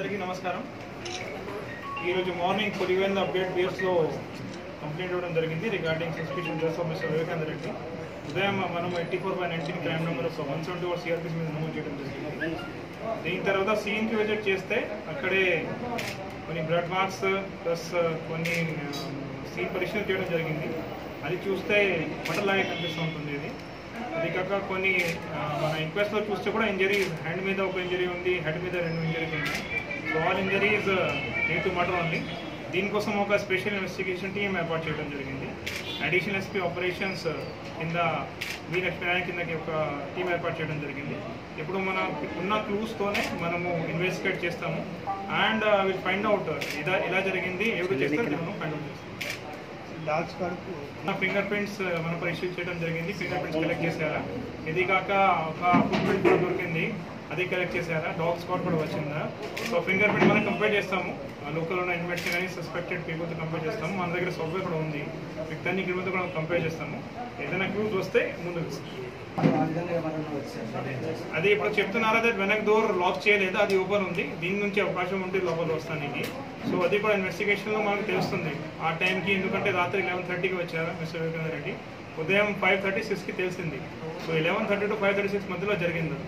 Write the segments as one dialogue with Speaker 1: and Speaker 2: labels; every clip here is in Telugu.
Speaker 1: అందరికీ నమస్కారం. ఈరోజు మార్నింగ్ పులివెంద అప్డేట్ బేస్లో కంప్లైంట్ ఇవ్వడం జరిగింది. రిగార్డింగ్ సస్పెషన్ డ్రెస్ ఆఫ్ మిస్టర్ వివేకానంద రెడ్డి. ఉదయం మనం eighty four by nineteen crime number one seventy four CrPC మీద నమోదు చేయడం జరిగింది. దీని తర్వాత సీన్కి విజిట్ చేస్తే అక్కడే కొన్ని బ్లడ్ మార్క్స్ ప్లస్ కొన్ని సీన్ పరీక్షలు చేయడం జరిగింది. అది చూస్తే మటలాగే కనిపిస్తూ ఉంటుంది ఇది. అది కాక కొన్ని మన ఇంక్వెస్ట్లో చూస్తే కూడా ఇంజరీ హ్యాండ్ మీద ఒక ఇంజరీ ఉంది హెడ్ మీద రెండు ఇంజరీస్ ఉన్నాయి. సో ఆల్ ఇంజరీస్ డే టు మటర్ ఓన్లీ దీనికోసం ఒక స్పెషల్ ఇన్వెస్టిగేషన్ టీం ఏర్పాటు చేయడం జరిగింది. అడిషనల్ ఎస్పీ ఆపరేషన్స్ కింద మీ లక్ష్మీ కిందకి ఒక టీం ఏర్పాటు చేయడం జరిగింది. ఇప్పుడు మన ఉన్న క్లూస్తోనే మనము ఇన్వెస్టిగేట్ చేస్తాము. అండ్ విల్ ఫైండ్ అవుట్ ఇలా ఎలా జరిగింది ఎవరు చేస్తారు మనం ఫైండ్ అవుట్ చేస్తాం.
Speaker 2: డాగ్స్ కడుపు
Speaker 1: నా ఫింగర్ ప్రింట్స్ మనం పరిశీలి చేయడం జరిగింది. ఫింగర్ ప్రింట్స్ కలెక్ట్ చేశారా? ఇది కాక ఒక ఫుట్ ప్రింట్ కూడా దొరికింది. అది కలెక్ట్ చేశారా? డాగ్ స్పాట్ కూడా వచ్చిందా? సో ఫింగర్ ప్రింట్ మనం కంపేర్ చేస్తాము. లోకల్ ఉన్న ఇన్వెస్టింగ్ కానీ సస్పెక్టెడ్ పీపుల్తో కంపేర్ చేస్తాము. మన దగ్గర సాఫ్ట్వేర్ కూడా ఉంది. వ్యక్తాన్ని క్రిమితో కూడా కంపేర్ చేస్తాము. ఏదైనా క్లూస్ వస్తే ముందుకు అది ఇప్పుడు చెప్తున్నారా అదే వెనక్ డోర్ లాక్ చేయలేదు? అది ఓపెన్ ఉంది. దీని నుంచి అవకాశం ఉంటే లోపల వస్తానికి సో అది కూడా ఇన్వెస్టిగేషన్లో మనకు తెలుస్తుంది. ఆ టైంకి ఎందుకంటే రాత్రి లెవెన్ థర్టీకి వచ్చారు మిస్టర్ వివేకానంద రెడ్డి. ఉదయం ఫైవ్ థర్టీ సిక్స్కి తెలిసింది. So eleven thirty to five thirty six మధ్యలో జరిగింది.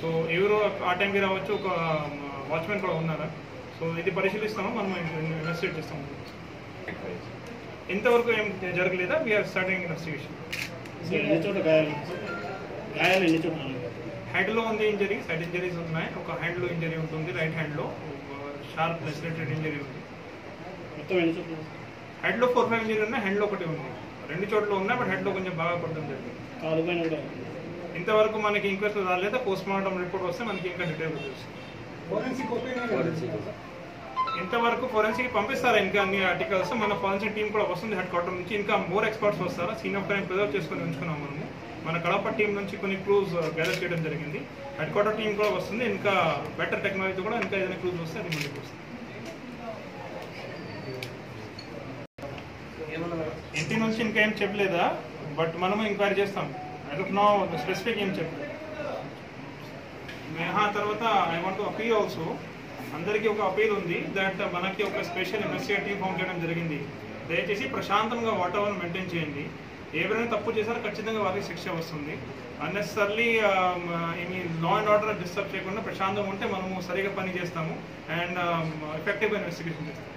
Speaker 1: సో ఎవరు ఆ టైంకి రావచ్చు ఒక వాచ్మెన్ కూడా ఉన్నారా? సో ఇది పరిశీలిస్తాము? మనం ఇన్వెస్టిగేట్ చేస్తాము? ఇంతవరకు ఏం జరగలేదా? వీఆర్ స్టార్టింగ్ ఇన్వెస్టిగేషన్
Speaker 3: ఎన్ని చోట్ల గాయాలు? గాయాలు ఎన్ని చోట్ల ఉన్నాయి?
Speaker 1: హెడ్లో ఉంది ఇంజరీస్ హెడ్ ఇంజరీస్ ఉన్నాయి. ఒక హ్యాండ్లో ఇంజరీ ఉంటుంది రైట్ హ్యాండ్లో షార్ప్ లెసిలేటెడ్ ఇంజరీ ఉంది.
Speaker 3: మొత్తం ఎన్ని చోట్ల
Speaker 1: హెడ్లో ఫోర్ ఫైవ్ ఇంజరీ ఉన్నాయి హ్యాండ్లో ఒకటి ఉంది. రెండు చోట్ల ఉన్నాయి బట్ హెడ్లో కొంచెం బాగా పడడం జరిగింది.
Speaker 3: కూడా
Speaker 1: ఇంతవరకు మనకి ఇంక్వెస్ట్ రాలేదా? పోస్ట్ మార్టం రిపోర్ట్ వస్తే మనకి ఇంకా డీటెయిల్ తెలుస్తుంది. ఇంతవరకు ఫోరెన్సిక్ పంపిస్తారా? ఇంకా అన్ని ఆర్టికల్స్ మన ఫోరెన్సిక్ టీం కూడా వస్తుంది హెడ్ క్వార్టర్ నుంచి. ఇంకా మోర్ ఎక్స్పర్ట్స్ వస్తారా? సీన్ ఆఫ్ క్రైమ్ ప్రిజర్వ్ చేసుకొని ఉంచుకున్నాం మనము. మన కడప టీం నుంచి కొన్ని క్లూస్ గ్యాదర్ చేయడం జరిగింది. హెడ్ క్వార్టర్ టీం కూడా వస్తుంది. ఇంకా బెటర్ టెక్నాలజీ కూడా ఇంకా ఏదైనా క్లూస్ వస్తే అది ముందుకు వస్తుంది. ఇంటి నుంచి ఇంకా ఏం చెప్పలేదా? బట్ మనము ఎంక్వైరీ చేస్తాం. అదొక నో స్పెసిఫిక్ ఏం చెప్పలేదు. మేహా తర్వాత ఐ వాంట్ అపీల్ ఆల్సో అందరికీ ఒక అపీల్ ఉంది దట్ మనకి ఒక స్పెషల్ ఇన్వెస్టిగేటివ్ ఫామ్ చేయడం జరిగింది. దయచేసి ప్రశాంతంగా వాతావరణం మెయింటైన్ చేయండి. ఎవరైనా తప్పు చేశారో ఖచ్చితంగా వారికి శిక్ష వస్తుంది. అన్నెసర్లీ ఏమి లా అండ్ ఆర్డర్ డిస్టర్బ్ చేయకుండా ప్రశాంతంగా ఉంటే మనము సరిగా పని చేస్తాము. అండ్ ఎఫెక్టివ్ ఇన్వెస్టిగేషన్ చేస్తాము.